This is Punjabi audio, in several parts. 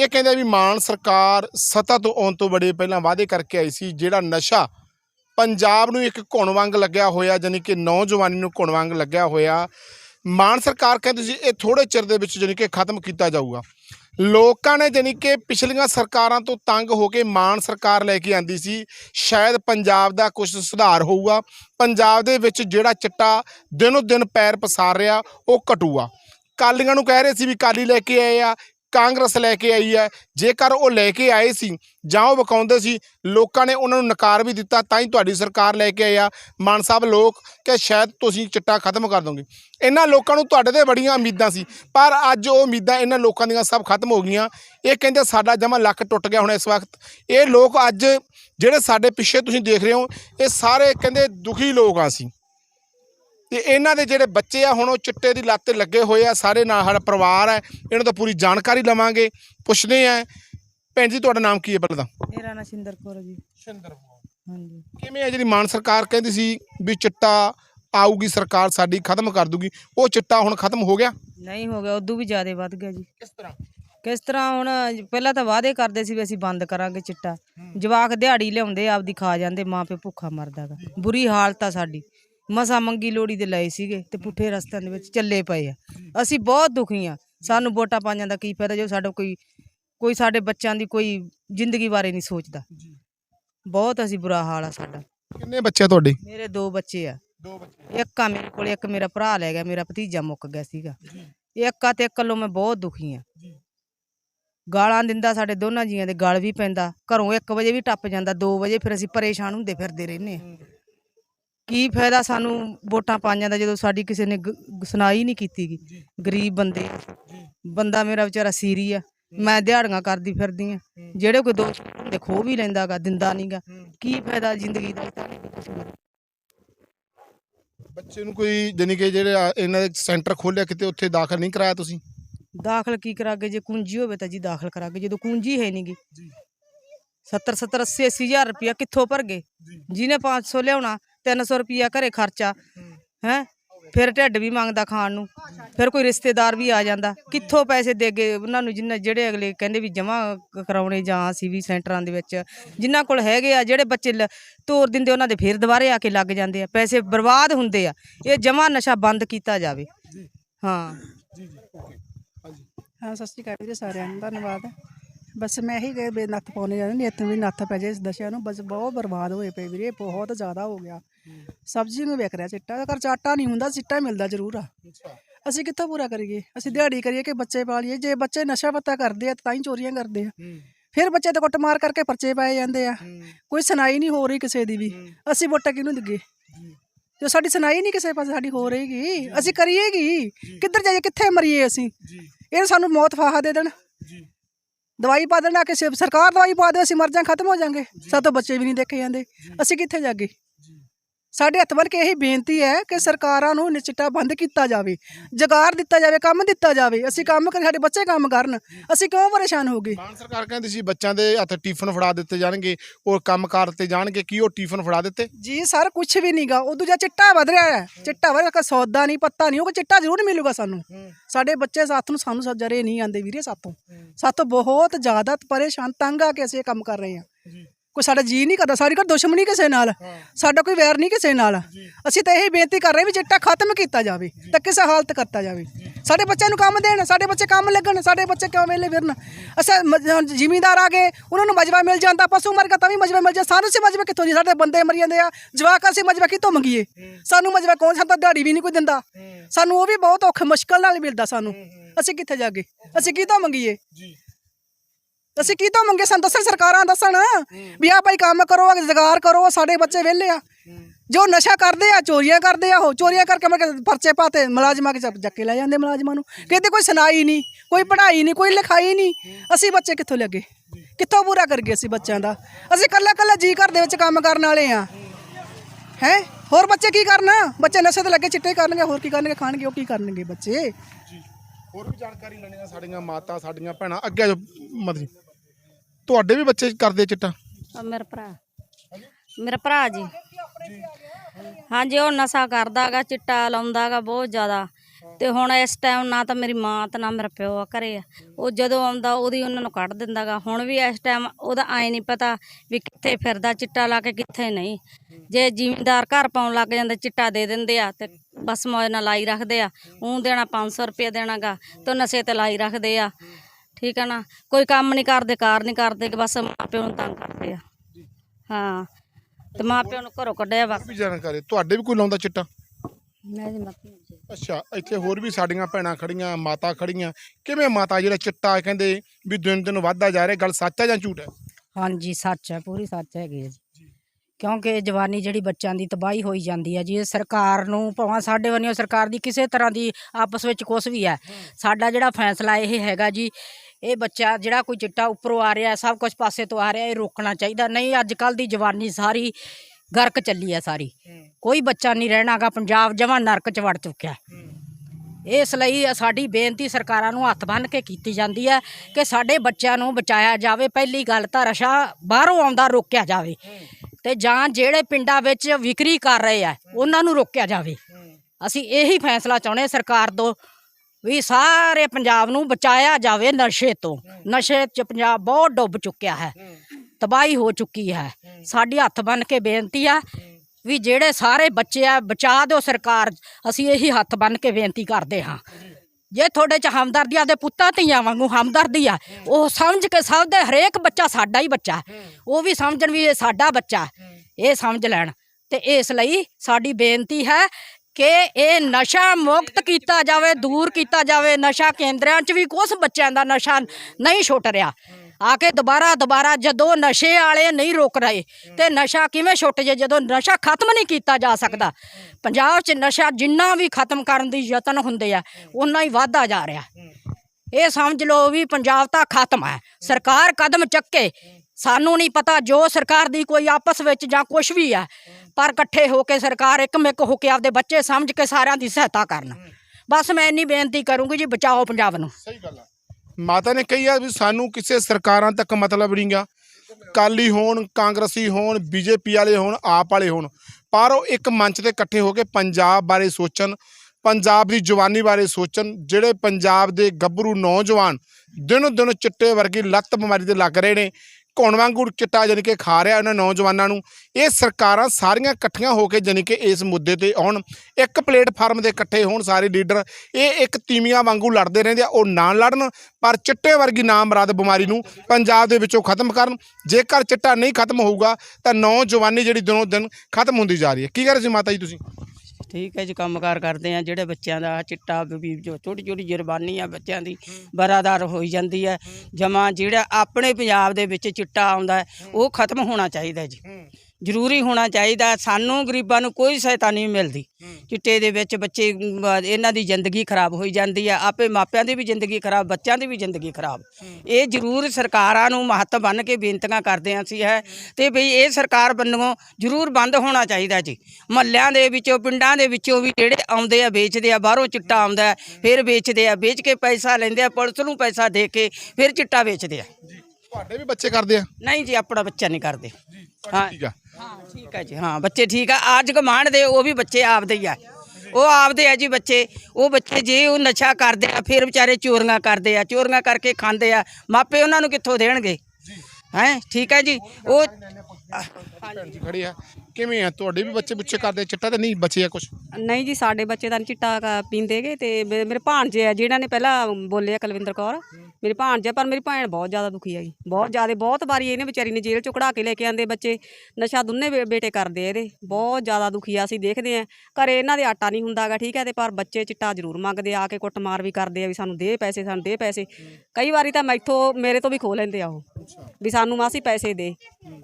ਇਹ ਕਹਿੰਦੇ ਵੀ ਮਾਨ ਸਰਕਾਰ ਸੱਤਾ ਤੋਂ ਆਉਣ ਤੋਂ ਬੜੇ ਪਹਿਲਾਂ ਵਾਅਦੇ ਕਰਕੇ ਆਈ ਸੀ, ਜਿਹੜਾ ਨਸ਼ਾ ਪੰਜਾਬ ਨੂੰ ਇੱਕ ਘੁਣ ਵਾਂਗ ਲੱਗਿਆ ਹੋਇਆ ਜਾਨੀ ਕਿ ਨੌਜਵਾਨੀ ਨੂੰ ਘੁਣ ਵਾਂਗ ਲੱਗਿਆ ਹੋਇਆ, ਮਾਨ ਸਰਕਾਰ ਕਹਿੰਦੀ ਸੀ ਇਹ ਥੋੜੇ ਚਿਰ ਦੇ ਵਿੱਚ ਜਾਨੀ ਕਿ ਖਤਮ ਕੀਤਾ ਜਾਊਗਾ। ਲੋਕਾਂ ਨੇ ਜਾਨੀ ਕਿ ਪਿਛਲੀਆਂ ਸਰਕਾਰਾਂ ਤੋਂ ਤੰਗ ਹੋ ਕੇ ਮਾਨ ਸਰਕਾਰ ਲੈ ਕੇ ਆਂਦੀ ਸੀ, ਸ਼ਾਇਦ ਪੰਜਾਬ ਦਾ ਕੁਝ ਸੁਧਾਰ ਹੋਊਗਾ, ਪੰਜਾਬ ਦੇ ਵਿੱਚ ਜਿਹੜਾ ਚਿੱਟਾ ਦਿਨੋ ਦਿਨ ਪੈਰ ਪਸਾਰ ਰਿਹਾ, ਉਹ ਘਟੂਗਾ। ਕਾਲੀਆਂ ਨੂੰ ਕਹਿ ਰਹੇ ਸੀ ਵੀ ਕਾਲੀ ਲੈ ਕੇ ਆਏ ਆ ਕਾਂਗਰਸ ਲੈ ਕੇ ਆਈ ਹੈ। ਜੇਕਰ ਉਹ ਲੈ ਕੇ ਆਏ ਸੀ, ਜਾਂ ਉਹ ਵਿਕਾਉਂਦੇ ਸੀ, ਲੋਕਾਂ ਨੇ ਉਹਨਾਂ ਨੂੰ ਨਕਾਰ ਵੀ ਦਿੱਤਾ, ਤਾਂ ਹੀ ਤੁਹਾਡੀ ਸਰਕਾਰ ਲੈ ਕੇ ਆਏ ਆ। ਮਾਨ ਸਾਹਿਬ, ਲੋਕ ਕਿ ਸ਼ਾਇਦ ਤੁਸੀਂ ਚਿੱਟਾ ਖਤਮ ਕਰ ਦੋਗੇ। ਇਹਨਾਂ ਲੋਕਾਂ ਨੂੰ ਤੁਹਾਡੇ ਤੇ ਬੜੀਆਂ ਉਮੀਦਾਂ ਸੀ, ਪਰ ਅੱਜ ਉਹ ਉਮੀਦਾਂ ਇਹਨਾਂ ਲੋਕਾਂ ਦੀਆਂ ਸਭ ਖਤਮ ਹੋ ਗਈਆਂ। ਇਹ ਕਹਿੰਦੇ ਸਾਡਾ ਜਮਾ ਲੱਕ ਟੁੱਟ ਗਿਆ ਹੁਣ ਇਸ ਵਕਤ। ਇਹ ਲੋਕ ਅੱਜ ਜਿਹੜੇ ਸਾਡੇ ਪਿੱਛੇ ਤੁਸੀਂ ਦੇਖ ਰਹੇ ਹੋ, ਇਹ ਸਾਰੇ ਕਹਿੰਦੇ ਦੁਖੀ ਲੋਕ ਆ ਸੀ ਤੇ ਇਹਨਾਂ ਦੇ ਜਿਹੜੇ ਬੱਚੇ ਆ ਹੁਣ ਉਹ ਚਿੱਟੇ ਦੀ ਲੱਤ ਤੇ ਲੱਗੇ ਹੋਏ ਆ ਸਾਰੇ ਨਾਲ ਸਾਡਾ ਪਰਿਵਾਰ ਹੈ ਇਹਨਾਂ ਤੋਂ ਪੂਰੀ ਜਾਣਕਾਰੀ ਲਵਾਂਗੇ ਪੁੱਛਦੇ ਆ। ਭੈਣ ਜੀ ਤੁਹਾਡਾ ਨਾਮ ਕੀ ਹੈ ਪਹਿਲਾਂ ਤਾਂ? ਮੇਰਾ ਨਾਂ ਸ਼ਿੰਦਰ ਕੌਰ ਹੈ ਜੀ। ਸ਼ਿੰਦਰ ਹਾਂਜੀ। ਕਿਵੇਂ ਹੈ ਜਿਹੜੀ ਮਾਨ ਸਰਕਾਰ ਕਹਿੰਦੀ ਸੀ ਵੀ ਚਿੱਟਾ ਆਊਗੀ ਸਰਕਾਰ ਸਾਡੀ ਖਤਮ ਕਰ ਦੂਗੀ ਉਹ ਚਿੱਟਾ ਹੁਣ ਖਤਮ ਹੋ ਗਿਆ? ਨਹੀਂ ਹੋ ਗਿਆ ਉਦੋਂ ਵੀ ਜ਼ਿਆਦਾ ਵੱਧ ਗਿਆ ਜੀ। ਕਿਸ ਤਰ੍ਹਾਂ? ਕਿਸ ਤਰ੍ਹਾਂ ਹੁਣ ਪਹਿਲਾਂ ਤਾਂ ਵਾਅਦੇ ਕਰਦੇ ਸੀ ਵੀ ਅਸੀਂ ਬੰਦ ਕਰਾਂਗੇ ਚਿੱਟਾ। ਜਵਾਕ ਦਿਹਾੜੀ ਲਿਆਉਂਦੇ ਆਪਦੀ ਖਾ ਜਾਂਦੇ ਮਾਂ ਪਿਓ ਭੁੱਖਾ ਮਰਦਾਗਾ। ਬੁਰੀ ਹਾਲਤ ਆ ਸਾਡੀ। ਮਸਾ ਮੰਗੀ ਲੋੜੀ ਦੇ ਲਏ ਸੀਗੇ ਤੇ ਪੁੱਠੇ ਰਸਤਿਆਂ ਦੇ ਵਿੱਚ ਚੱਲੇ ਪਏ ਆ। ਅਸੀਂ ਬਹੁਤ ਦੁਖੀ ਆ। ਸਾਨੂੰ ਵੋਟਾਂ ਪਾਈਆਂ ਦਾ ਕੀ ਫਾਇਦਾ ਜੋ ਸਾਡਾ ਕੋਈ ਕੋਈ ਸਾਡੇ ਬੱਚਿਆਂ ਦੀ ਕੋਈ ਜ਼ਿੰਦਗੀ ਬਾਰੇ ਨਹੀਂ ਸੋਚਦਾ। ਬਹੁਤ ਅਸੀਂ ਬੁਰਾ ਹਾਲ ਆ ਸਾਡਾ। ਕਿੰਨੇ ਬੱਚੇ ਆ ਤੁਹਾਡੇ? ਮੇਰੇ ਦੋ ਬੱਚੇ ਆ। ਦੋ ਬੱਚੇ। ਇੱਕ ਆ ਮੇਰੇ ਕੋਲ ਇੱਕ ਮੇਰਾ ਭਰਾ ਲੈ ਗਿਆ ਮੇਰਾ ਭਤੀਜਾ ਮੁੱਕ ਗਿਆ ਸੀਗਾ। ਇੱਕ ਆ ਤੇ ਇੱਕ ਵੱਲੋਂ ਮੈਂ ਬਹੁਤ ਦੁਖੀ ਆ। ਗਾਲਾਂ ਦਿੰਦਾ ਸਾਡੇ ਦੋਨਾਂ ਜੀਆਂ ਦੇ ਗਲ ਵੀ ਪੈਂਦਾ। ਘਰੋਂ 1 ਵਜੇ ਵੀ ਟੱਪ ਜਾਂਦਾ 2 ਵਜੇ ਫਿਰ ਅਸੀਂ ਪਰੇਸ਼ਾਨ ਹੁੰਦੇ ਫਿਰਦੇ ਰਹਿੰਦੇ ਆ। ਕੀ ਫਾਇਦਾ ਸਾਨੂੰ ਵੋਟਾਂ ਪਾਈਆਂ ਦਾ ਜਦੋਂ ਸਾਡੀ ਕਿਸੇ ਨੇ ਗ- ਸੁਣਾਈ ਨਹੀਂ ਕੀਤੀਗੀ ਗਰੀਬ ਬੰਦੇ ਆ। ਬੰਦਾ ਮੇਰਾ ਵਿਚਾਰਾ ਸੀਰੀ ਆ। ਮੈਂ ਦਿਹਾੜੀਆਂ ਕਰਦੀ ਫਿਰਦੀ ਆ। ਜਿਹੜੇ ਕੋਈ ਦੋ ਦੇ ਖੋ ਵੀ ਲੈਂਦਾਗਾ ਦਿੰਦਾ ਨਹੀਂਗਾ ਕੀ ਫਾਇਦਾ ਜ਼ਿੰਦਗੀ ਦਾ। ਬੱਚੇ ਨੂੰ ਕੋਈ ਜਾਨੀ ਕਿ ਜਿਹੜੇ ਆ ਇਹਨਾਂ ਦੇ ਸੈਂਟਰ ਖੋਲਿਆ ਕਿਤੇ ਉੱਥੇ ਦਾਖਲ ਨਹੀਂ ਕਰਾਇਆ ਤੁਸੀਂ? ਦਾਖਲ ਕੀ ਕਰਾਂਗੇ? ਜੇ ਕੁੰਜੀ ਹੋਵੇ ਤਾਂ ਜੀ ਦਾਖਲ ਕਰਾਂਗੇ। ਜਦੋਂ ਕੁੰਜੀ ਹੈ ਨਹੀਂਗੀ ਜੀ। 70 70 80 80 ਹਜ਼ਾਰ ਰੁਪਇਆ ਕਿੱਥੋਂ ਭਰਗੇ? ਜਿਹਨੇ 500 ਲਿਆਉਣਾ 300 ਰੁਪਇਆ ਘਰੇ ਖਰਚਾ ਹੈ। ਫਿਰ ਢਿੱਡ ਵੀ ਮੰਗਦਾ ਖਾਣ ਨੂੰ। ਫਿਰ ਕੋਈ ਰਿਸ਼ਤੇਦਾਰ ਵੀ ਆ ਜਾਂਦਾ। ਕਿੱਥੋਂ ਪੈਸੇ ਦੇਗੇ ਉਹਨਾਂ ਨੂੰ ਜਿੰਨਾ ਜਿਹੜੇ ਅਗਲੇ ਕਹਿੰਦੇ ਵੀ ਜਮਾ ਕਰਾਉਣੇ ਜਾਂ ਅਸੀਂ ਵੀ ਸੈਂਟਰਾਂ ਦੇ ਵਿੱਚ ਜਿਨ੍ਹਾਂ ਕੋਲ ਹੈਗੇ ਆ ਜਿਹੜੇ ਬੱਚੇ ਤੋਰ ਦਿੰਦੇ ਉਹਨਾਂ ਦੇ ਫਿਰ ਦੁਬਾਰੇ ਆ ਕੇ ਲੱਗ ਜਾਂਦੇ ਆ। ਪੈਸੇ ਬਰਬਾਦ ਹੁੰਦੇ ਆ। ਇਹ ਜਮਾ ਨਸ਼ਾ ਬੰਦ ਕੀਤਾ ਜਾਵੇ। ਹਾਂ। ਹਾਂ ਸਤਿ ਸ਼੍ਰੀ ਅਕਾਲ ਸਾਰਿਆਂ ਨੂੰ। ਧੰਨਵਾਦ। ਬਸ ਮੈਂ ਇਹੀ ਗਏ ਬੇ ਨੱਥ ਪਾਉਣੇ ਜਾਂਦੇ ਨਿੱਤ ਵੀ ਨੱਥ ਪੈ ਜੇ ਇਸ ਦਸ਼ਾ ਨੂੰ ਬਸ ਬਹੁਤ ਬਰਬਾਦ ਹੋਏ ਪਏ ਵੀਰੇ ਬਹੁਤ ਜ਼ਿਆਦਾ ਹੋ ਗਿਆ। ਸਬਜ਼ੀ ਨੂੰ ਵੇਖ ਰਿਹਾ ਚਿੱਟਾ ਕਰ ਚਾਟਾ ਨਹੀਂ ਹੁੰਦਾ ਚਿੱਟਾ ਮਿਲਦਾ ਜ਼ਰੂਰ ਆ। ਅਸੀਂ ਕਿੱਥੋਂ ਪੂਰਾ ਕਰੀਏ? ਅਸੀਂ ਦਿਹਾੜੀ ਕਰੀਏ ਕਿ ਬੱਚੇ ਪਾਲੀਏ? ਜੇ ਬੱਚੇ ਨਸ਼ਾ ਪੱਤਾ ਕਰਦੇ ਆ ਤਾਂ ਹੀ ਚੋਰੀਆਂ ਕਰਦੇ ਆ। ਫਿਰ ਬੱਚੇ ਤੇ ਕੁੱਟਮਾਰ ਕਰਕੇ ਪਰਚੇ ਪਾਏ ਜਾਂਦੇ ਆ। ਕੋਈ ਸੁਣਾਈ ਨਹੀਂ ਹੋ ਰਹੀ ਕਿਸੇ ਦੀ ਵੀ। ਅਸੀਂ ਵੋਟਾਂ ਕਿਹਨੂੰ ਦਿੱਗੇ ਜੋ ਸਾਡੀ ਸੁਣਾਈ ਨਹੀਂ ਕਿਸੇ ਪਾਸੇ ਸਾਡੀ ਹੋ ਰਹੀਗੀ ਅਸੀਂ ਕਰੀਏਗੀ ਕਿੱਧਰ ਜਾਈਏ ਕਿੱਥੇ ਮਰੀਏ ਅਸੀਂ? ਇਹ ਸਾਨੂੰ ਮੌਤ ਫਾਹਾ ਦੇ ਦੇਣ। ਦਵਾਈ ਪਾ ਦੇਣਾ ਕਿਸੇ ਸਰਕਾਰ ਦਵਾਈ ਪਾ ਦੇ ਅਸੀਂ ਮਰ ਜਾਂ ਖਤਮ ਹੋ ਜਾਾਂਗੇ। ਸਾਡੇ ਬੱਚੇ ਵੀ ਨਹੀਂ ਦੇਖੇ ਜਾਂਦੇ। ਅਸੀਂ ਕਿੱਥੇ ਜਾਗੇ? ਸਾਡੇ ਹੱਥ ਵੱਲ ਕੇ ਇਹੀ ਬੇਨਤੀ ਹੈ ਕਿ ਸਰਕਾਰਾਂ ਨੂੰ ਨਿਚਟਾ ਬੰਦ ਕੀਤਾ ਜਾਵੇ ਜਗਾਰ ਦਿੱਤਾ ਜਾਵੇ ਕੰਮ ਦਿੱਤਾ ਜਾਵੇ ਅਸੀਂ ਕੰਮ ਕਰੀ ਸਾਡੇ ਬੱਚੇ ਕੰਮ ਕਰਨ ਅਸੀਂ ਕਿਉਂ ਪਰੇਸ਼ਾਨ ਹੋ ਗਏ? ਮਾਨ ਸਰਕਾਰ ਕਹਿੰਦੀ ਸੀ ਬੱਚਿਆਂ ਦੇ ਹੱਥ ਟਿਫਨ ਫੜਾ ਦਿੱਤੇ ਜਾਣਗੇ ਉਹ ਕੰਮ ਕਾਰ ਜਾਣਗੇ ਕੀ ਉਹ ਟਿਫਨ ਫੜਾ ਦਿੱਤੇ? ਜੀ ਸਰ ਕੁਝ ਵੀ ਨਹੀਂਗਾ ਉਹ ਦੂਜਾ ਚਿੱਟਾ ਵਧ ਰਿਹਾ ਹੈ ਚਿੱਟਾ ਵਧ ਰਿਹਾ ਸੌਦਾ ਨਹੀਂ ਪੱਤਾ ਨਹੀਂ ਉਹ ਚਿੱਟਾ ਜ਼ਰੂਰ ਮਿਲੂਗਾ ਸਾਨੂੰ। ਸਾਡੇ ਬੱਚੇ ਸਾਥ ਨੂੰ ਸਾਨੂੰ ਸਜਰੇ ਨਹੀਂ ਆਂਦੇ ਵੀਰੇ ਸਾਥੋਂ। ਸਾਥੋਂ ਬਹੁਤ ਜ਼ਿਆਦਾ ਪਰੇਸ਼ਾਨ ਤੰਗ ਆ ਕੇ ਅਸੀਂ ਇਹ ਕੰਮ ਕਰ ਰਹੇ ਹਾਂ। ਕੋਈ ਸਾਡਾ ਜੀ ਨਹੀਂ ਕਰਦਾ ਸਾਡੀ ਕੋਈ ਦੁਸ਼ਮਣੀ ਕਿਸੇ ਨਾਲ। ਸਾਡਾ ਕੋਈ ਵੈਰ ਨਹੀਂ ਕਿਸੇ ਨਾਲ। ਅਸੀਂ ਤਾਂ ਇਹੀ ਬੇਨਤੀ ਕਰ ਰਹੇ ਵੀ ਚਿੱਟਾ ਖਤਮ ਕੀਤਾ ਜਾਵੇ ਤਾਂ ਕਿਸੇ ਹਾਲਤ ਕਰਤਾ ਜਾਵੇ। ਸਾਡੇ ਬੱਚਿਆਂ ਨੂੰ ਕੰਮ ਦੇਣ ਸਾਡੇ ਬੱਚੇ ਕੰਮ ਲੱਗਣ ਸਾਡੇ ਬੱਚੇ ਕਿਉਂ ਵੇਲੇ ਫਿਰਨ? ਅਸਾਂ ਜ਼ਿਮੀਂਦਾਰ ਆ ਗਏ ਉਹਨਾਂ ਨੂੰ ਮਜਬਾ ਮਿਲ ਜਾਂਦਾ ਪਸ਼ੂ ਮਰ ਗਿਆ ਤਾਂ ਵੀ ਮਜਬਾ ਮਿਲ ਜਾਂਦਾ। ਸਾਨੂੰ ਸੇ ਮਜਬਾ ਕਿੱਥੋਂ ਜੀ? ਸਾਡੇ ਬੰਦੇ ਮਰੀ ਜਾਂਦੇ ਆ ਜਵਾਕਾਂ ਸੇ ਮਜਬਾ ਕਿੱਥੋਂ ਮੰਗੀਏ ਸਾਨੂੰ ਮਜਬਾ ਕੌਣ ਸਾਨੂੰ ਤਾਂ ਦਿਹਾੜੀ ਵੀ ਨਹੀਂ ਕੋਈ ਦਿੰਦਾ। ਸਾਨੂੰ ਉਹ ਵੀ ਬਹੁਤ ਔਖੇ ਮੁਸ਼ਕਲ ਨਾਲ ਮਿਲਦਾ ਸਾਨੂੰ। ਅਸੀਂ ਕਿੱਥੇ ਜਾਗੇ ਅਸੀਂ ਕਿਤੋਂ ਮੰਗੀਏ ਜੀ। ਅਸੀਂ ਕੀ ਤੋਂ ਮੰਗੇ? ਸਾਨੂੰ ਦੱਸਣ ਸਰਕਾਰਾਂ ਦੱਸਣ ਵੀ ਆ ਭਾਈ ਕੰਮ ਕਰੋ ਰੁਜ਼ਗਾਰ ਕਰੋ ਸਾਡੇ ਬੱਚੇ ਵਿਹਲੇ ਆ। ਜੋ ਨਸ਼ਾ ਕਰਦੇ ਆ ਚੋਰੀਆਂ ਕਰਦੇ ਆ ਉਹ ਚੋਰੀਆਂ ਕਰਕੇ ਮੈਂ ਪਰਚੇ ਪਾਤੇ ਮੁਲਾਜ਼ਮਾਂ ਕੇ ਜੱਕੇ ਲੈ ਜਾਂਦੇ ਮੁਲਾਜ਼ਮਾਂ ਨੂੰ। ਕਿਤੇ ਕੋਈ ਸੁਣਾਈ ਨਹੀਂ ਕੋਈ ਪੜ੍ਹਾਈ ਨਹੀਂ ਕੋਈ ਲਿਖਾਈ ਨਹੀਂ। ਅਸੀਂ ਬੱਚੇ ਕਿੱਥੋਂ ਲੱਗੇ? ਕਿੱਥੋਂ ਪੂਰਾ ਕਰਗੇ ਅਸੀਂ ਬੱਚਿਆਂ ਦਾ? ਅਸੀਂ ਕੱਲਾ ਕੱਲਾ ਜੀ ਘਰ ਦੇ ਵਿੱਚ ਕੰਮ ਕਰਨ ਵਾਲੇ ਆ। ਹੈ। ਹੋਰ ਬੱਚੇ ਕੀ ਕਰਨ? ਬੱਚੇ ਨਸ਼ੇ ਤੇ ਲੱਗੇ ਚਿੱਟੇ ਕਰਨਗੇ ਹੋਰ ਕੀ ਕਰਨਗੇ ਖਾਣਗੇ ਉਹ ਕੀ ਕਰਨਗੇ ਬੱਚੇ? ਹੋਰ ਵੀ ਜਾਣਕਾਰੀ ਲੈਣੀ ਆ ਸਾਡੀਆਂ ਮਾਤਾ ਸਾਡੀਆਂ ਭੈਣਾਂ ਅੱਗੇ ਮਤਲਬ ਤੁਹਾਡੇ ਵੀ ਬੱਚੇ ਕਰਦੇ ਚਿੱਟਾ? ਆ ਮੇਰਾ ਭਰਾ। ਮੇਰਾ ਭਰਾ ਜੀ। ਹਾਂਜੀ, ਉਹ ਨਸ਼ਾ ਕਰਦਾਗਾ, ਚਿੱਟਾ ਲਾਉਂਦਾਗਾ ਬਹੁਤ ਜ਼ਿਆਦਾ। ਤੇ ਹੁਣ ਇਸ ਟਾਈਮ ਨਾ ਤਾਂ ਮੇਰੀ ਮਾਂ ਤੇ ਨਾ ਮੇਰਾ ਪਿਓ ਆ ਘਰੇ ਆ। ਉਹ ਜਦੋਂ ਆਉਂਦਾ, ਉਹਦੀ ਉਹਨਾਂ ਨੂੰ ਕੱਢ ਦਿੰਦਾਗਾ। ਹੁਣ ਵੀ ਇਸ ਟਾਈਮ ਉਹਦਾ ਐ ਨਹੀਂ ਪਤਾ ਵੀ ਕਿੱਥੇ ਫਿਰਦਾ, ਚਿੱਟਾ ਲਾ ਕੇ ਕਿੱਥੇ ਨਹੀਂ। ਜੇ ਜ਼ਿਮੀਂਦਾਰ ਘਰ ਪਾਉਣ ਲੱਗ ਜਾਂਦੇ, ਚਿੱਟਾ ਦੇ ਦਿੰਦੇ ਆ ਤੇ ਬਸ ਮੌਜ ਨਾਲ ਲਾਈ ਰੱਖਦੇ ਆ। ਉਹ ਦੇਣਾ 500 ਰੁਪਏ ਦੇਣਾਗਾ, ਤੇ ਨਸ਼ੇ ਤੇ ਲਾਈ ਰੱਖਦੇ ਆ। ਠੀਕ ਆ ਨਾ? ਕੋਈ ਕੰਮ ਨਹੀਂ ਕਰਦੇ ਕਾਰ ਨਹੀਂ ਕਰਦੇ ਕਿ ਬਸ ਮਾਪਿਓ ਨੂੰ ਤੰਗ ਕਰਦੇ ਆ। ਹਾਂ ਤੇ ਮਾਪਿਓ ਨੂੰ ਘਰੋਂ ਕੱਢਿਆ ਬਸ। ਵੀ ਜਾਣਕਾਰੀ? ਤੁਹਾਡੇ ਵੀ ਕੋਈ ਲਾਉਂਦਾ ਚਿੱਟਾ? ਮੈਂ ਜੀ ਮਾਪੀ ਅੱਛਾ ਇੱਥੇ ਹੋਰ ਵੀ ਸਾਡੀਆਂ ਭੈਣਾਂ ਖੜੀਆਂ ਮਾਤਾ ਖੜੀਆਂ। ਕਿਵੇਂ ਮਾਤਾ ਜਿਹੜਾ ਚਿੱਟਾ ਕਹਿੰਦੇ ਵੀ ਦਿਨ ਦਿਨ ਵੱਧਦਾ ਜਾ ਰਿਹਾ ਗੱਲ ਸੱਚ ਹੈ ਜਾਂ ਝੂਠ ਹੈ ਹਾਂਜੀ ਸੱਚ ਹੈ ਪੂਰੀ ਸੱਚ ਹੈਗੀ ਹੈ ਜੀ। ਕਿਉਂਕਿ ਜਵਾਨੀ ਜਿਹੜੀ ਬੱਚਿਆਂ ਦੀ ਤਬਾਹੀ ਹੋਈ ਜਾਂਦੀ ਹੈ ਜੀ ਇਹ ਸਰਕਾਰ ਨੂੰ ਭਾਵੇਂ ਸਾਡੇ ਵੱਲੋਂ ਸਰਕਾਰ ਦੀ ਕਿਸੇ ਤਰ੍ਹਾਂ ਦੀ ਆਪਸ ਵਿੱਚ ਕੁਝ ਵੀ ਹੈ। ਸਾਡਾ ਜਿਹੜਾ ਫੈਸਲਾ ਇਹ ਹੈਗਾ ਜੀ ਇਹ ਬੱਚਾ ਜਿਹੜਾ ਕੋਈ ਚਿੱਟਾ ਉੱਪਰੋਂ ਆ ਰਿਹਾ ਸਭ ਕੁਝ ਪਾਸੇ ਤੋਂ ਆ ਰਿਹਾ ਇਹ ਰੋਕਣਾ ਚਾਹੀਦਾ। ਨਹੀਂ ਅੱਜ ਕੱਲ ਦੀ ਜਵਾਨੀ ਸਾਰੀ ਗਰਕ ਚੱਲੀ ਹੈ ਸਾਰੀ। ਕੋਈ ਬੱਚਾ ਨਹੀਂ ਰਹਿਣਾਗਾ ਪੰਜਾਬ ਜਮਾਂ ਨਰਕ ਚ ਵੜ ਚੁੱਕਿਆ। ਇਸ ਲਈ ਸਾਡੀ ਬੇਨਤੀ ਸਰਕਾਰਾਂ ਨੂੰ ਹੱਥ ਬੰਨ੍ਹ ਕੇ ਕੀਤੀ ਜਾਂਦੀ ਹੈ ਕਿ ਸਾਡੇ ਬੱਚਿਆਂ ਨੂੰ ਬਚਾਇਆ ਜਾਵੇ। ਪਹਿਲੀ ਗੱਲ ਤਾਂ ਰਸ਼ਾ ਬਾਹਰੋਂ ਆਉਂਦਾ ਰੋਕਿਆ ਜਾਵੇ। ਤੇ ਜਾਂ ਜਿਹੜੇ ਪਿੰਡਾਂ ਵਿੱਚ ਵਿਕਰੀ ਕਰ ਰਹੇ ਆ ਉਹਨਾਂ ਨੂੰ ਰੋਕਿਆ ਜਾਵੇ। ਅਸੀਂ ਇਹੀ ਫੈਸਲਾ ਚਾਹੁੰਦੇ ਸਰਕਾਰ ਤੋਂ ਵੀ ਸਾਰੇ ਪੰਜਾਬ ਨੂੰ ਬਚਾਇਆ ਜਾਵੇ ਨਸ਼ੇ ਤੋਂ। ਨਸ਼ੇ 'ਚ ਪੰਜਾਬ ਬਹੁਤ ਡੁੱਬ ਚੁੱਕਿਆ ਹੈ। ਤਬਾਹੀ ਹੋ ਚੁੱਕੀ ਹੈ। ਸਾਡੀ ਹੱਥ ਬੰਨ੍ਹ ਕੇ ਬੇਨਤੀ ਆ ਵੀ ਜਿਹੜੇ ਸਾਰੇ ਬੱਚੇ ਆ ਬਚਾ ਦਿਓ ਸਰਕਾਰ। ਅਸੀਂ ਇਹੀ ਹੱਥ ਬੰਨ੍ਹ ਕੇ ਬੇਨਤੀ ਕਰਦੇ ਹਾਂ। ਜੇ। ਤੁਹਾਡੇ ਚ ਹਮਦਰਦੀ ਆ ਦੇ ਪੁੱਤਾਂ ਧੀਆਂ ਵਾਂਗੂ ਹਮਦਰਦੀ ਆ ਉਹ ਸਮਝ ਕੇ ਸਭ ਦੇ ਹਰੇਕ ਬੱਚਾ ਸਾਡਾ ਹੀ ਬੱਚਾ। ਉਹ ਵੀ ਸਮਝਣ ਵੀ ਇਹ ਸਾਡਾ ਬੱਚਾ। ਇਹ ਸਮਝ ਲੈਣ। ਤੇ ਇਸ ਲਈ ਸਾਡੀ ਬੇਨਤੀ ਹੈ ਕਿ ਇਹ ਨਸ਼ਾ ਮੁਕਤ ਕੀਤਾ ਜਾਵੇ, ਦੂਰ ਕੀਤਾ ਜਾਵੇ, ਨਸ਼ਾ ਕੇਂਦਰਾਂ 'ਚ ਵੀ ਕੁਝ ਬੱਚਿਆਂ ਦਾ ਨਸ਼ਾ ਨਹੀਂ ਛੁੱਟ ਰਿਹਾ। ਆ ਕੇ ਦੁਬਾਰਾ ਦੁਬਾਰਾ ਜਦੋਂ ਨਸ਼ੇ ਵਾਲੇ ਨਹੀਂ ਰੋਕ ਰਹੇ, ਤੇ ਨਸ਼ਾ ਕਿਵੇਂ ਛੁੱਟ ਜੇ ਜਦੋਂ ਨਸ਼ਾ ਖਤਮ ਨਹੀਂ ਕੀਤਾ ਜਾ ਸਕਦਾ? ਪੰਜਾਬ 'ਚ ਨਸ਼ਾ ਜਿੰਨਾ ਵੀ ਖਤਮ ਕਰਨ ਦੀ ਯਤਨ ਹੁੰਦੇ ਆ ਉਨਾ ਹੀ ਵਾਧਾ ਜਾ ਰਿਹਾ। ਇਹ ਸਮਝ ਲਓ ਵੀ ਪੰਜਾਬ ਤਾਂ ਖਤਮ ਹੈ। ਸਰਕਾਰ ਕਦਮ ਚੱਕੇ ਸਾਨੂੰ ਨਹੀਂ ਪਤਾ ਜੋ ਸਰਕਾਰ ਦੀ ਕੋਈ ਆਪਸ ਵਿੱਚ ਜਾਂ ਕੁਝ ਵੀ ਹੈ ਪਰ ਇਕੱਠੇ ਹੋ ਕੇ ਸਰਕਾਰ ਇੱਕਮਿਕ ਹੋ ਕੇ ਆਪਦੇ ਬੱਚੇ ਸਮਝ ਕੇ ਸਾਰਿਆਂ ਦੀ ਸਹਾਇਤਾ ਕਰਨ। ਬਸ ਮੈਂ ਇੰਨੀ ਬੇਨਤੀ ਕਰੂੰਗੀ ਜੀ ਬਚਾਓ ਪੰਜਾਬ ਨੂੰ। ਸਹੀ ਗੱਲ ਆ। ਮਾਤਾ ਨੇ ਕਹੀ ਆ ਵੀ ਸਾਨੂੰ ਕਿਸੇ ਸਰਕਾਰਾਂ ਤੱਕ ਮਤਲਬ ਨਹੀਂਗਾ ਕਾਲੀ ਹੋਣ ਕਾਂਗਰਸੀ ਹੋਣ ਬੀਜੇਪੀ ਵਾਲੇ ਹੋਣ ਆਪ ਵਾਲੇ ਹੋਣ। ਪਰ ਉਹ ਇੱਕ ਮੰਚ ਤੇ ਇਕੱਠੇ ਹੋ ਕੇ ਪੰਜਾਬ ਬਾਰੇ ਸੋਚਣ ਪੰਜਾਬ ਦੀ ਜਵਾਨੀ ਬਾਰੇ ਸੋਚਣ ਜਿਹੜੇ ਪੰਜਾਬ ਦੇ ਗੱਭਰੂ ਨੌਜਵਾਨ ਦਿਨੋ ਦਿਨ ਚਿੱਟੇ ਵਰਗੀ ਲੱਤ ਬਿਮਾਰੀ ਦੇ ਲੱਗ ਰਹੇ ਨੇ ਘੁਣ ਵਾਂਗੂ ਚਿੱਟਾ ਜਾਣੀ ਕਿ ਖਾ ਰਿਹਾ ਉਹਨਾਂ ਨੌਜਵਾਨਾਂ ਨੂੰ। ਇਹ ਸਰਕਾਰਾਂ ਸਾਰੀਆਂ ਇਕੱਠੀਆਂ ਹੋ ਕੇ ਜਾਣੀ ਕਿ ਇਸ ਮੁੱਦੇ ਤੇ ਆਉਣ। ਇੱਕ ਪਲੇਟਫਾਰਮ ਦੇ ਇਕੱਠੇ ਹੋਣ ਸਾਰੇ ਲੀਡਰ। ਇਹ ਇੱਕ ਤੀਮੀਆਂ ਵਾਂਗੂ ਲੜਦੇ ਰਹਿੰਦੇ ਆ, ਉਹ ਨਾ ਲੜਨ, ਪਰ ਚਿੱਟੇ ਵਰਗੀ ਨਾਮਰਾਦ ਬਿਮਾਰੀ ਨੂੰ ਪੰਜਾਬ ਦੇ ਵਿੱਚੋਂ ਖਤਮ ਕਰਨ। ਜੇਕਰ ਚਿੱਟਾ ਨਹੀਂ ਖਤਮ ਹੋਊਗਾ, ਤਾਂ ਨੌਜਵਾਨੀ ਜਿਹੜੀ ਦਿਨੋਂ ਦਿਨ ਖਤਮ ਹੁੰਦੀ ਜਾ ਰਹੀ ਹੈ। ਕੀ ਕਰ ਰਹੇ ਸੀ ਮਾਤਾ ਜੀ ਤੁਸੀਂ? ਠੀਕ ਹੈ ਜੀ ਕੰਮਕਾਰ ਕਰਦੇ ਆ ਜਿਹੜੇ ਬੱਚਿਆਂ ਦਾ ਚਿੱਟਾ ਵੀ ਜੋ ਛੋਟੀ ਛੋਟੀ ਜੁਰਬਾਨੀ ਆ ਬੱਚਿਆਂ ਦੀ ਬਰਾਦਾਰ ਹੋਈ ਜਾਂਦੀ ਹੈ। ਜਮਾ ਜਿਹੜਾ ਆਪਣੇ ਪੰਜਾਬ ਦੇ ਵਿੱਚ ਚਿੱਟਾ ਆਉਂਦਾ ਹੈ, ਉਹ ਖਤਮ ਹੋਣਾ ਚਾਹੀਦਾ ਜੀ। ਜ਼ਰੂਰੀ ਹੋਣਾ ਚਾਹੀਦਾ। ਸਾਨੂੰ ਗਰੀਬਾਂ ਨੂੰ ਕੋਈ ਸਹਾਇਤਾ ਨਹੀਂ ਮਿਲਦੀ। ਚਿੱਟੇ ਦੇ ਵਿੱਚ ਬੱਚੇ ਅਮ, ਇਹਨਾਂ ਦੀ ਜ਼ਿੰਦਗੀ ਖਰਾਬ ਹੋਈ ਜਾਂਦੀ ਆ। ਆਪੇ ਮਾਪਿਆਂ ਦੀ ਵੀ ਜ਼ਿੰਦਗੀ ਖਰਾਬ ਬੱਚਿਆਂ ਦੀ ਵੀ ਜ਼ਿੰਦਗੀ ਖਰਾਬ। ਇਹ ਜ਼ਰੂਰ ਸਰਕਾਰਾਂ ਨੂੰ ਮਹੱਤ ਬਣ ਕੇ ਬੇਨਤੀਆਂ ਕਰਦੇ ਹਾਂ ਅਸੀਂ ਹੈ। ਤੇ ਵੀ ਇਹ ਸਰਕਾਰ ਵੱਲੋਂ ਜ਼ਰੂਰ ਬੰਦ ਹੋਣਾ ਚਾਹੀਦਾ ਜੀ। ਮਹੱਲਿਆਂ ਦੇ ਵਿੱਚੋਂ ਪਿੰਡਾਂ ਦੇ ਵਿੱਚੋਂ ਵੀ ਜਿਹੜੇ ਆਉਂਦੇ ਆ ਵੇਚਦੇ ਆ ਬਾਹਰੋਂ ਚਿੱਟਾ ਆਉਂਦਾ ਹੈ, ਫਿਰ ਵੇਚਦੇ ਆ ਵੇਚ ਕੇ ਪੈਸਾ ਲੈਂਦੇ ਆ ਪੁਲਿਸ ਨੂੰ ਪੈਸਾ ਦੇ ਕੇ ਫਿਰ ਚਿੱਟਾ ਵੇਚਦੇ ਆ। ਤੁਹਾਡੇ ਵੀ ਬੱਚੇ ਕਰਦੇ ਆ? ਨਹੀਂ ਜੀ ਆਪਣਾ ਬੱਚਾ ਨਹੀਂ ਕਰਦੇ। ਹਾਂ। ਠੀਕ ਆ? ਹਾਂ ਠੀਕ ਹੈ ਜੀ। ਹਾਂ ਬੱਚੇ ਠੀਕ ਆ। ਅੱਜ ਕਮਾਂਡ ਦੇ ਉਹ ਵੀ ਬੱਚੇ ਆਪਦੇ ਹੀ ਆ। ਉਹ ਆਪਦੇ ਆ ਜੀ ਬੱਚੇ। ਉਹ ਬੱਚੇ ਜੇ ਉਹ ਨਸ਼ਾ ਕਰਦੇ ਆ ਫਿਰ ਵਿਚਾਰੇ ਚੋਰੀਆਂ ਕਰਦੇ ਆ। ਚੋਰੀਆਂ ਕਰਕੇ ਖਾਂਦੇ ਆ। ਮਾਪੇ ਉਹਨਾਂ ਨੂੰ ਕਿੱਥੋਂ ਦੇਣਗੇ? ਹੈ ਠੀਕ ਹੈ ਜੀ। ਉਹ ਭੈਣ ਜੀ ਖੜੀ ਆ। ਕਿਵੇਂ ਆ? ਤੁਹਾਡੇ ਵੀ ਬੱਚੇ ਬੁੱਚੇ ਕਰਦੇ ਚਿੱਟਾ ਤਾਂ ਨਹੀਂ ਬਚੇ ਆ ਕੁਝ ਨਹੀਂ ਜੀ, ਸਾਡੇ ਬੱਚੇ ਤਾਂ ਨੀ ਚਿੱਟਾ ਕ- ਪੀਂਦੇਗੇ ਤੇ ਮੇ- ਮੇਰੇ ਭਾਣਜੇ ਆ, ਜਿਹਨਾਂ ਨੇ ਪਹਿਲਾਂ ਬੋਲਿਆ ਕੁਲਵਿੰਦਰ ਕੌਰ। ਮੇਰੀ ਭਾਣਜੇ ਪਰ ਮੇਰੀ ਭੈਣ ਬਹੁਤ ਜ਼ਿਆਦਾ ਦੁਖੀ ਹੈਗੀ ਬਹੁਤ ਜ਼ਿਆਦਾ, ਬਹੁਤ ਵਾਰੀ ਇਹਨੇ ਵਿਚਾਰੀ ਨੇ ਜੇਲ੍ਹ ਚੋਂ ਕਢਾ ਕੇ ਲੈ ਕੇ ਆਂਦੇ ਬੱਚੇ। ਨਸ਼ਾ ਦੋਨੇ ਬੇ- ਬੇਟੇ ਕਰਦੇ ਆ ਇਹਦੇ। ਬਹੁਤ ਜ਼ਿਆਦਾ ਦੁਖੀ ਆ, ਅਸੀਂ ਦੇਖਦੇ ਆ। ਘਰੇ ਇਹਨਾਂ ਦੇ ਆਟਾ ਨਹੀਂ ਹੁੰਦਾਗਾ, ਠੀਕ ਹੈ ਤੇ ਪਰ ਬੱਚੇ ਚਿੱਟਾ ਜ਼ਰੂਰ ਮੰਗਦੇ ਆ ਆ ਕੇ ਕੁੱਟਮਾਰ ਵੀ ਕਰਦੇ ਆ ਵੀ ਸਾਨੂੰ ਦੇ ਪੈਸੇ, ਸਾਨੂੰ ਦੇ ਪੈਸੇ। ਕਈ ਵਾਰੀ ਤਾਂ ਮੈਥੋਂ, ਮੇਰੇ ਤੋਂ ਵੀ ਖੋ ਲੈਂਦੇ ਆ ਉਹ, ਵੀ ਸਾਨੂੰ ਮਾਸੀ ਪੈਸੇ ਦੇ,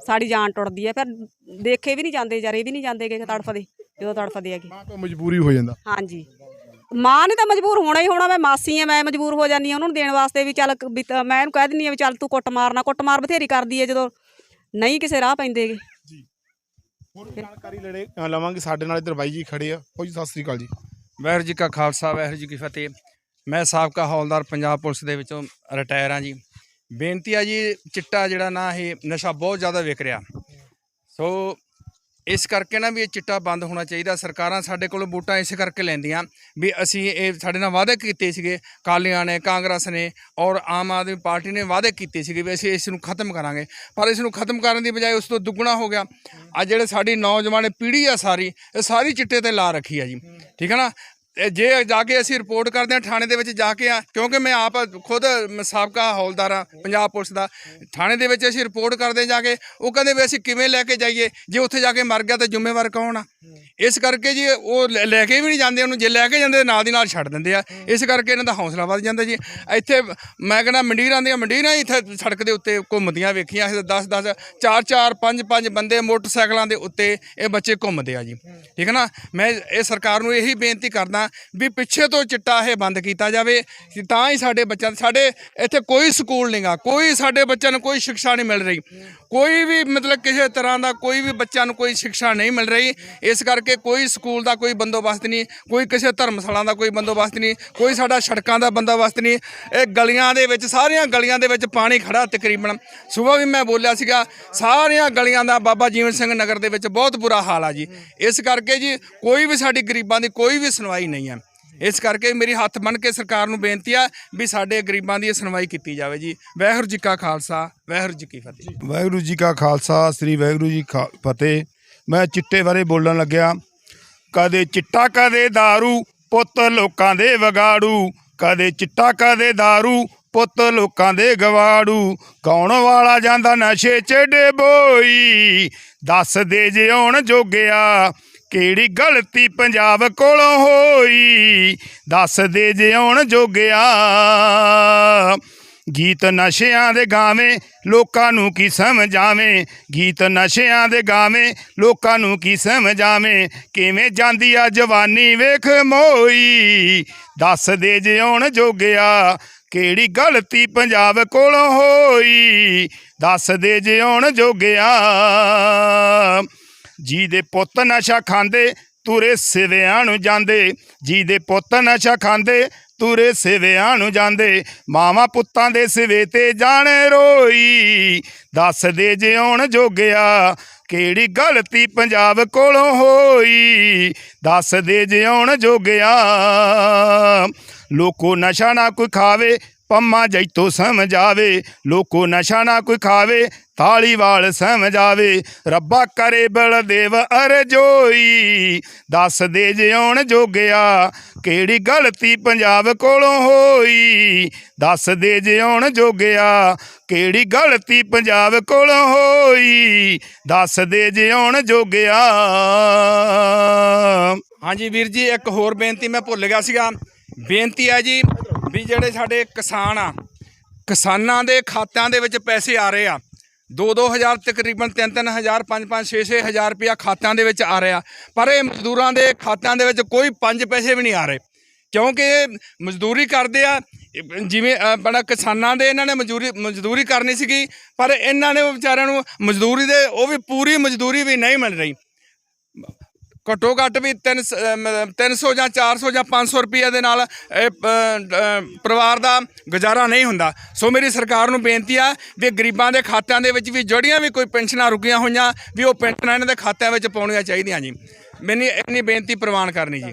ਸਾਡੀ ਜਾਨ ਟੁੱਟਦੀ ਹੈ ਫਿਰ ਦੇਖੇ ਵੀ ਨਹੀਂ ਜਾਂਦੇ ਜਰੇ ਵੀ ਨਹੀਂ ਜਾਂਦੇਗੇ ਤੜਫਦੇ ਜਦੋਂ ਤੜਫਦੇ ਹੈਗੇ। ਮਾਂ ਤੋਂ ਮਜਬੂਰੀ ਹੋ ਜਾਂਦਾ। ਹਾਂਜੀ। ਮਾਂ ਨੇ ਤਾਂ ਮਜਬੂਰ ਹੋਣਾ ਹੀ ਹੋਣਾ ਮੈਂ ਮਾਸੀ ਆ ਮੈਂ ਮਜਬੂਰ ਹੋ ਜਾਂਦੀ ਆ ਉਹਨਾਂ ਨੂੰ ਦੇਣ ਵਾਸਤੇ ਵੀ ਚੱਲ ਕ- ਵੀ ਤਾਂ ਮੈਂ ਇਹਨੂੰ ਕਹਿ ਦਿੰਦੀ ਆ ਵੀ ਚੱਲ ਤੂੰ ਕੁੱਟ ਮਾਰਨਾ ਕੁੱਟ ਮਾਰ ਬਥੇਰੀ ਕਰਦੀ ਹੈ ਜਦੋਂ ਨਹੀਂ ਕਿਸੇ ਰਾਹ ਪੈਂਦੇਗੇ ਹੋਰ ਵੀ ਜਾਣਕਾਰੀ ਲੈਣੇ ਲਵਾਂਗੇ ਸਾਡੇ ਨਾਲ ਇੱਧਰ ਬਾਈ ਜੀ ਖੜੇ ਆ। ਉਹ ਜੀ ਸਤਿ ਸ੍ਰੀ ਅਕਾਲ ਜੀ। ਵਾਹਿਗੁਰੂ ਜੀ ਕਾ ਖਾਲਸਾ ਵਾਹਿਗੁਰੂ ਜੀ ਕੀ ਫਤਿਹ। ਮੈਂ ਸਾਬਕਾ ਹੌਲਦਾਰ ਪੰਜਾਬ ਪੁਲਿਸ ਦੇ ਵਿੱਚੋਂ ਰਿਟਾਇਰ ਹਾਂ ਜੀ। ਬੇਨਤੀ ਆ ਜੀ ਚਿੱਟਾ ਜਿਹੜਾ ਨਾ ਇਹ ਨਸ਼ਾ ਬਹੁਤ ਜ਼ਿਆਦਾ ਵਿਕ ਰਿਹਾ। ਸੋ ਇਸ ਕਰਕੇ ਨਾ ਵੀ ਇਹ ਚਿੱਟਾ ਬੰਦ ਹੋਣਾ ਚਾਹੀਦਾ। ਸਰਕਾਰਾਂ ਸਾਡੇ ਕੋਲੋਂ ਵੋਟਾਂ ਇਸ ਕਰਕੇ ਲੈਂਦੀਆਂ ਵੀ ਅਸੀਂ ਇਹ ਸਾਡੇ ਨਾਲ ਵਾਅਦੇ ਕੀਤੇ ਸੀਗੇ ਕਾਲੀਆਂ ਨੇ, ਕਾਂਗਰਸ ਨੇ ਔਰ ਆਮ ਆਦਮੀ ਪਾਰਟੀ ਨੇ ਵਾਅਦੇ ਕੀਤੇ ਸੀਗੇ ਵੀ ਅਸੀਂ ਇਸ ਨੂੰ ਖਤਮ ਕਰਾਂਗੇ। ਪਰ ਇਸ ਨੂੰ ਖਤਮ ਕਰਨ ਦੀ ਬਜਾਏ ਉਸ ਤੋਂ ਦੁੱਗਣਾ ਹੋ ਗਿਆ। ਆ ਜਿਹੜੇ ਸਾਡੀ ਨੌਜਵਾਨ ਪੀੜ੍ਹੀ ਆ ਸਾਰੀ, ਇਹ ਸਾਰੀ ਚਿੱਟੇ ਤੇ ਲਾ ਰੱਖੀ ਆ ਜੀ। ਠੀਕ ਹੈ ਨਾ? ਇਹ ਜੇ ਜਾ ਕੇ ਅਸੀਂ ਰਿਪੋਰਟ ਕਰਦੇ ਹਾਂ, ਥਾਣੇ ਦੇ ਵਿੱਚ ਜਾ ਕੇ ਆ ਕਿਉਂਕਿ ਮੈਂ ਆਪ ਖੁਦ ਮ- ਸਾਬਕਾ ਹੌਲਦਾਰ ਆ ਪੰਜਾਬ ਪੁਲਿਸ ਦਾ। ਥਾਣੇ ਦੇ ਵਿੱਚ ਅਸੀਂ ਰਿਪੋਰਟ ਕਰਦੇ ਜਾ ਕੇ, ਉਹ ਕਹਿੰਦੇ ਵੀ ਅਸੀਂ ਕਿਵੇਂ ਲੈ ਕੇ ਜਾਈਏ? ਜੇ ਉੱਥੇ ਜਾ ਕੇ ਮਰ ਗਿਆ ਤਾਂ ਜ਼ਿੰਮੇਵਾਰ ਕੌਣ ਆ? ਇਸ ਕਰਕੇ ਜੀ ਉਹ ਲੈ- ਲੈ ਕੇ ਵੀ ਨਹੀਂ ਜਾਂਦੇ ਉਹਨੂੰ, ਜੇ ਲੈ ਕੇ ਜਾਂਦੇ ਨਾਲ ਦੀ ਨਾਲ ਛੱਡ ਦਿੰਦੇ ਆ। ਇਸ ਕਰਕੇ ਇਹਨਾਂ ਦਾ ਹੌਸਲਾ ਵੱਧ ਜਾਂਦਾ ਜੀ। ਇੱਥੇ ਮੈਂ ਕਹਿੰਦਾ ਮੰਡੀਰਾਂ ਦੀਆਂ ਮੰਡੀਰਾਂ ਹੀ ਇੱਥੇ ਸੜਕ ਦੇ ਉੱਤੇ ਘੁੰਮਦੀਆਂ ਵੇਖੀਆਂ 10 10 4 4 5 5 ਬੰਦੇ ਮੋਟਰਸਾਈਕਲਾਂ ਦੇ ਉੱਤੇ ਇਹ ਬੱਚੇ ਘੁੰਮਦੇ ਆ ਜੀ। ਠੀਕ ਹੈ ਨਾ? ਮੈਂ ਇਹ ਸਰਕਾਰ ਨੂੰ ਇਹੀ ਬੇਨਤੀ ਕਰਦਾ ਵੀ ਪਿੱਛੇ ਤੋਂ ਚਿੱਟਾ ਇਹ ਬੰਦ ਕੀਤਾ ਜਾਵੇ, ਕਿ ਤਾਂ ਹੀ ਸਾਡੇ ਬੱਚਿਆਂ ਸਾਡੇ ਇੱਥੇ ਕੋਈ ਸਕੂਲ ਨਹੀਂਗਾ ਕੋਈ ਸਾਡੇ ਬੱਚਿਆਂ ਨੂੰ ਕੋਈ ਸਿੱਖਿਆ ਨਹੀਂ ਮਿਲ ਰਹੀ। ਕੋਈ ਵੀ ਮਤਲਬ ਕਿਸੇ ਤਰ੍ਹਾਂ ਦਾ ਕੋਈ ਵੀ ਬੱਚਿਆਂ ਨੂੰ ਕੋਈ ਸਿੱਖਿਆ ਨਹੀਂ ਮਿਲ ਰਹੀ। ਇਸ ਕਰਕੇ ਕੋਈ ਸਕੂਲ ਦਾ ਕੋਈ ਬੰਦੋਬਸਤ ਨਹੀਂ, ਕੋਈ ਕਿਸੇ ਧਰਮਸ਼ਾਲਾ ਦਾ ਕੋਈ ਬੰਦੋਬਸਤ ਨਹੀਂ, ਕੋਈ ਸਾਡਾ ਸੜਕਾਂ ਦਾ ਬੰਦੋਬਸਤ ਨਹੀਂ। ਇਹ ਗਲੀਆਂ ਦੇ ਵਿੱਚ, ਸਾਰੀਆਂ ਗਲੀਆਂ ਦੇ ਵਿੱਚ ਪਾਣੀ ਖੜਾ ਤਕਰੀਬਨ। ਸਵੇਰ ਵੀ ਮੈਂ ਬੋਲਿਆ ਸੀਗਾ, ਸਾਰੀਆਂ ਗਲੀਆਂ ਦਾ ਬਾਬਾ ਜੀਵਨ ਸਿੰਘ ਨਗਰ ਦੇ ਵਿੱਚ ਬਹੁਤ ਬੁਰਾ ਹਾਲ ਆ ਜੀ। ਇਸ ਕਰਕੇ ਜੀ ਕੋਈ ਵੀ ਸਾਡੀ ਗਰੀਬਾਂ ਦੀ ਕੋਈ ਵੀ ਸੁਣਵਾਈ ਨਹੀਂ ਹੈ। ਇਸ ਕਰਕੇ ਮੇਰੀ ਹੱਥ ਬੰਨ ਕੇ ਸਰਕਾਰ ਨੂੰ ਬੇਨਤੀ ਆ ਵੀ ਸਾਡੇ ਗਰੀਬਾਂ ਦੀ ਇਹ ਸੁਣਵਾਈ ਕੀਤੀ ਜਾਵੇ ਜੀ। ਵਾਹਿਗੁਰੂ ਜੀ ਕਾ ਖਾਲਸਾ, ਵਾਹਿਗੁਰੂ ਜੀ ਕੀ ਫਤਿਹ। ਵਾਹਿਗੁਰੂ ਜੀ ਕਾ ਖਾਲਸਾ, ਸ੍ਰੀ ਵਾਹਿਗੁਰੂ ਜੀ ਖਾ ਫਤਿਹ। ਮੈਂ ਚਿੱਟੇ ਬਾਰੇ ਬੋਲਣ ਲੱਗਿਆ ਕਦੇ ਚਿੱਟਾ ਕਦੇ दारू ਪੁੱਤ ਲੋਕਾਂ ਦੇ ਵਿਗਾੜੂ ਕਦੇ ਚਿੱਟਾ ਕਦੇ दारू ਪੁੱਤ ਲੋਕਾਂ ਦੇ ਗਵਾੜੂ ਕੌਣ ਵਾਲਾ ਜਾਂਦਾ ਨਸ਼ੇ ਚ ਡਬੋਈ ਦੱਸ ਦੇ ਜੇ ਆਉਣ ਜੋਗਿਆ ਕਿਹੜੀ ਗਲਤੀ ਪੰਜਾਬ ਕੋਲੋਂ ਹੋਈ ਦੱਸ ਦੇ ਜੇ ਆਉਣ ਜੋਗਿਆ ਗੀਤ ਨਸ਼ਿਆਂ ਦੇ ਗਾਵੇਂ, ਲੋਕਾਂ ਨੂੰ ਕੀ ਸਮਝਾਵੇਂ? ਗੀਤ ਨਸ਼ਿਆਂ ਦੇ ਗਾਵੇਂ, ਲੋਕਾਂ ਨੂੰ ਕੀ ਸਮਝਾਵੇਂ? ਕਿਵੇਂ ਜਾਂਦੀ ਆ ਜਵਾਨੀ ਵੇਖ ਮੋਈ? ਦੱਸ ਦੇ ਜੇ ਆਉਣ ਜੋਗਿਆ, ਕਿਹੜੀ ਗਲਤੀ ਪੰਜਾਬ ਕੋਲੋਂ ਹੋਈ? ਦੱਸ ਦੇ ਜੇ ਆਉਣ ਜੋਗਿਆ ਜੀ ਦੇ ਪੁੱਤ ਨਸ਼ਾ ਖਾਂਦੇ, ਤੁਰੇ ਸਿਵਿਆਂ ਨੂੰ ਜਾਂਦੇ। ਜੀ ਦੇ ਪੁੱਤ ਨਸ਼ਾ ਖਾਂਦੇ ਤੁਰੇ ਸਿਵਿਆਂ ਨੂੰ ਜਾਂਦੇ, ਮਾਵਾਂ ਪੁੱਤਾਂ ਦੇ ਸਿਵੇ ਤੇ ਜਾਣੇ ਰੋਈ। ਦੱਸ ਦੇ ਜਿਉਣ ਜੋਗਿਆ, ਕਿਹੜੀ ਗਲਤੀ ਪੰਜਾਬ ਕੋਲੋਂ ਹੋਈ। ਦੱਸ ਦੇ ਜਿਉਣ ਜੋਗਿਆ, ਲੋਕੋ ਨਸ਼ਾ ਨਾ ਕੋਈ ਖਾਵੇ ਪੰਮਾ ਜੈਤੋ ਸਮਝਾਵੇ, ਲੋਕੋ ਨਸ਼ਾ ਨਾ ਕੋਈ ਖਾਵੇ ਤਾਲੀਵਾਲ ਸਮਝਾਵੇ, ਰੱਬਾ ਕਰੇ ਬਲਦੇਵ ਅਰਜੋਈ ਦੱਸ ਦੇ ਜਿਉਣ ਜੋਗਿਆ, ਕਿਹੜੀ ਗਲਤੀ ਪੰਜਾਬ ਕੋਲੋਂ ਹੋਈ? ਦੱਸ ਦੇ ਜਿਉਣ ਜੋਗਿਆ, ਕਿਹੜੀ ਗਲਤੀ ਪੰਜਾਬ ਕੋਲੋਂ ਹੋਈ? ਦੱਸ ਦੇ ਜਿਉਣ ਜੋਗਿਆ। ਹਾਂਜੀ ਵੀਰ ਜੀ, ਇੱਕ ਹੋਰ ਬੇਨਤੀ ਮੈਂ ਭੁੱਲ ਗਿਆ ਸੀਗਾ। ਬੇਨਤੀ ਹੈ ਜੀ ਵੀ ਜਿਹੜੇ ਸਾਡੇ ਕਿਸਾਨ ਆ, ਕਿਸਾਨਾਂ ਦੇ ਖਾਤਿਆਂ ਦੇ ਵਿੱਚ ਪੈਸੇ ਆ ਰਹੇ ਆ 2-2000 ਤਕਰੀਬਨ 3-3000 5-5 6-6000 ਰੁਪਇਆ ਖਾਤਿਆਂ ਦੇ ਵਿੱਚ ਆ ਰਿਹਾ। ਪਰ ਇਹ ਮਜ਼ਦੂਰਾਂ ਦੇ ਖਾਤਿਆਂ ਦੇ ਵਿੱਚ ਕੋਈ 5 ਪੈਸੇ ਵੀ ਨਹੀਂ ਆ ਰਹੇ। ਕਿਉਂਕਿ ਇਹ ਮਜ਼ਦੂਰੀ ਕਰਦੇ ਆ, ਜਿਵੇਂ ਬੜਾ ਕਿਸਾਨਾਂ ਦੇ ਇਹਨਾਂ ਨੇ ਮਜ਼ਦੂਰੀ ਮਜ਼ਦੂਰੀ ਕਰਨੀ ਸੀਗੀ, ਪਰ ਇਹਨਾਂ ਨੇ ਵਿਚਾਰਿਆਂ ਨੂੰ ਮਜ਼ਦੂਰੀ ਦੇ, ਉਹ ਵੀ ਪੂਰੀ ਮਜ਼ਦੂਰੀ ਵੀ ਨਹੀਂ ਮਿਲ ਰਹੀ। ਘੱਟੋ ਘੱਟ ਵੀ 3 300 ਜਾਂ 400 ਜਾਂ 500 ਰੁਪਏ ਦੇ ਨਾਲ ਇਹ ਪਰਿਵਾਰ ਦਾ ਗੁਜ਼ਾਰਾ ਨਹੀਂ ਹੁੰਦਾ। ਸੋ ਮੇਰੀ ਸਰਕਾਰ ਨੂੰ ਬੇਨਤੀ ਆ ਵੀ ਗਰੀਬਾਂ ਦੇ ਖਾਤਿਆਂ ਦੇ ਵਿੱਚ ਵੀ ਜਿਹੜੀਆਂ ਵੀ ਕੋਈ ਪੈਨਸ਼ਨਾਂ ਰੁਕੀਆਂ ਹੋਈਆਂ, ਵੀ ਉਹ ਪੈਨਸ਼ਨਾਂ ਇਹਨਾਂ ਦੇ ਖਾਤਿਆਂ ਵਿੱਚ ਪਾਉਣੀਆਂ ਚਾਹੀਦੀਆਂ ਜੀ। ਮੈਨੂੰ ਇੰਨੀ ਬੇਨਤੀ ਪ੍ਰਵਾਨ ਕਰਨੀ ਜੀ।